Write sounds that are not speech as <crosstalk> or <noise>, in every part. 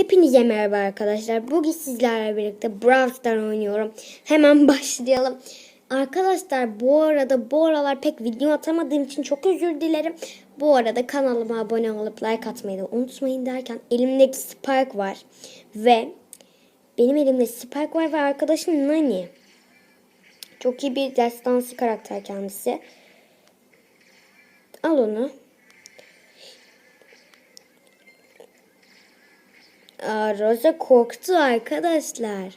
Hepinize merhaba arkadaşlar. Bugün sizlerle birlikte Brawl Stars oynuyorum. Hemen <laughs> başlayalım. Arkadaşlar bu arada bu aralar pek video atamadığım için çok özür dilerim. Bu arada kanalıma abone olup like atmayı da unutmayın derken elimdeki Spike var. Ve benim elimde Spike var ve arkadaşım Nani. Çok iyi bir destansı karakter kendisi. Al onu. Aa, Rosa korktu arkadaşlar.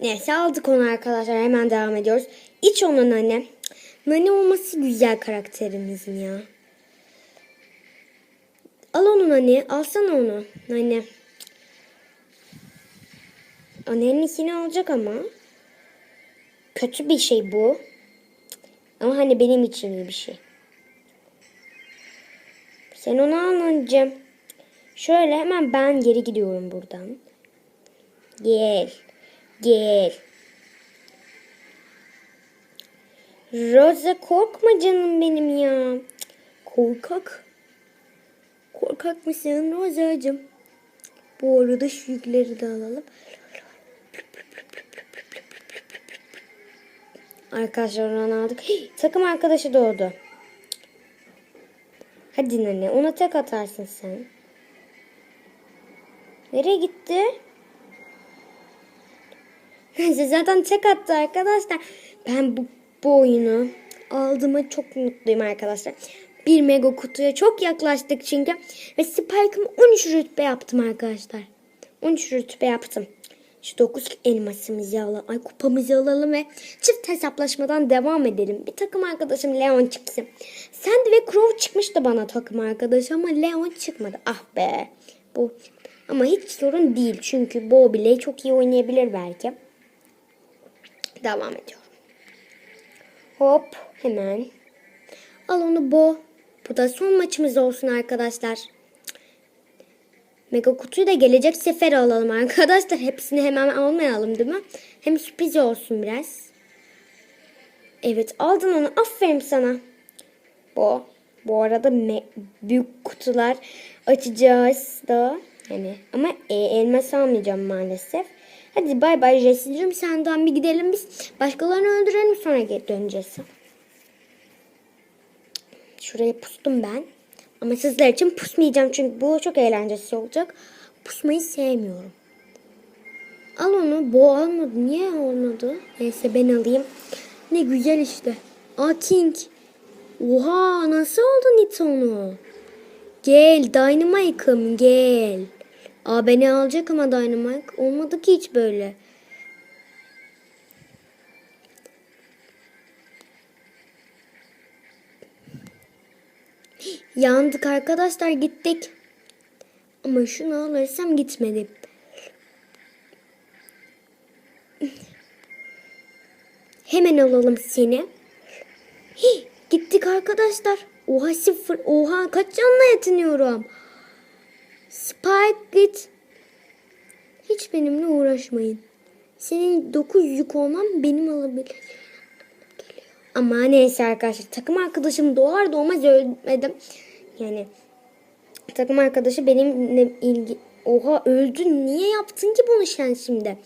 Neyse aldık onu arkadaşlar. Hemen devam ediyoruz. İç onun anne. Nani olması güzel karakterimizin ya. Al onu Nani. Alsana onu. Nani. Annenin ikini alacak ama. Kötü bir şey bu. Ama hani benim için iyi bir şey. Sen onu al anneciğim. Şöyle hemen ben geri gidiyorum buradan. Gel. Gel. Rosa korkma canım benim ya. Korkak. Korkak mısın Rosa'cığım? Bu arada şu yükleri de alalım. Arkadaşlar onu aldık. Hii, takım arkadaşı doğdu. Hadi nene ona tek atarsın sen. Nereye gitti? Neyse zaten tek attı arkadaşlar. Ben bu, bu oyunu aldığıma çok mutluyum arkadaşlar. Bir mega kutuya çok yaklaştık çünkü. Ve Spike'ımı 13 rütbe yaptım arkadaşlar. 13 rütbe yaptım. Şu 9 elmasımızı alalım. Ay kupamızı alalım ve çift hesaplaşmadan devam edelim. Bir takım arkadaşım Leon çıksın. Sandy ve Crow çıkmıştı bana takım arkadaş ama Leon çıkmadı. Ah be. Bu ama hiç sorun değil. Çünkü Bo bile çok iyi oynayabilir belki. Devam ediyorum. Hop hemen. Al onu Bo. Bu da son maçımız olsun arkadaşlar. Mega kutuyu da gelecek sefer alalım arkadaşlar. Hepsini hemen almayalım değil mi? Hem sürpriz olsun biraz. Evet aldın onu. Aferin sana. Bu. Bu arada büyük kutular açacağız da. Yani ama e, elmas almayacağım maalesef. Hadi bay bay Jesse'cim senden bir gidelim biz. Başkalarını öldürelim sonra döneceğiz. Şuraya pustum ben. Ama sizler için pusmayacağım çünkü bu çok eğlenceli olacak. Pusmayı sevmiyorum. Al onu. Bu almadı. Niye olmadı? Neyse ben alayım. Ne güzel işte. Aa King. Oha nasıl aldın it onu? Gel Dynamite'ım gel. Aa beni alacak ama Dynamite. Olmadı ki hiç böyle. Yandık arkadaşlar gittik. Ama şunu alırsam gitmedi. Hemen alalım seni. Hii, gittik arkadaşlar. Oha sıfır. Oha kaç canla yetiniyorum. Spike. Hiç benimle uğraşmayın. Senin 9 yük olmam benim alabilir. Ama neyse arkadaşlar takım arkadaşım doğar doğmaz ölmedim. Yani takım arkadaşı benimle ilgi... Oha öldün niye yaptın ki bunu sen şimdi?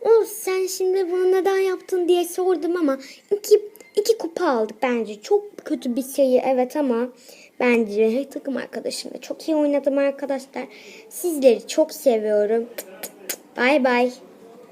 O sen şimdi bunu neden yaptın diye sordum ama iki, iki kupa aldık bence. Çok kötü bir şey evet ama bence takım arkadaşımla çok iyi oynadım arkadaşlar. Sizleri çok seviyorum. Bay bay.